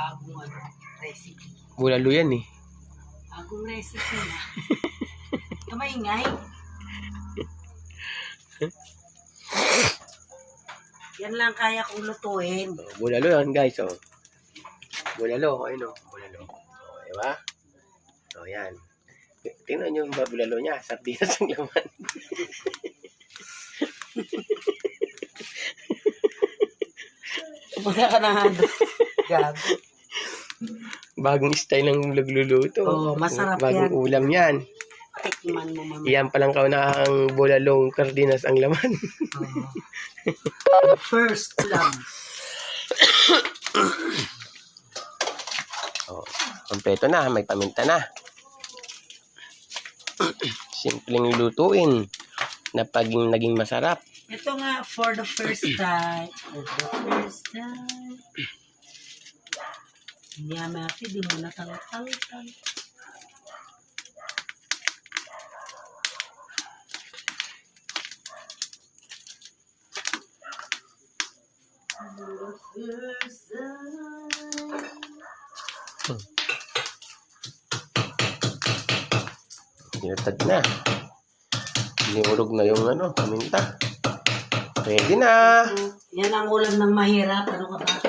bagong ano, recipe. Bulalo yan eh. Bagong recipe na. Kamaingay. Yan lang kaya kong lutuin. Oh, bulalo yan guys, oh. Bulalo, ayun oh. Bulalo. Oh, diba? Oh, yan. Tingnan nyo yung bulalo niya. Sardinas ang laman. Kumaya ka na nga doon. Gago. Bagong style ng nagluluto. Oo, masarap Bagong yan. ulam yan. Tikman mo mamaya. Iyan palang kaunahang bulalong sardinas ang laman. Oo. First lang. oh, kompleto na. May paminta na. Simpleng lutuin na paging naging masarap. Ito nga, for the first time. For the first time. Yamati, di mo nataltal. Tinatad na. Niurog na yung ano, paminta. Ready na. Yan ang ulam ng mahirap. Ano ka ba?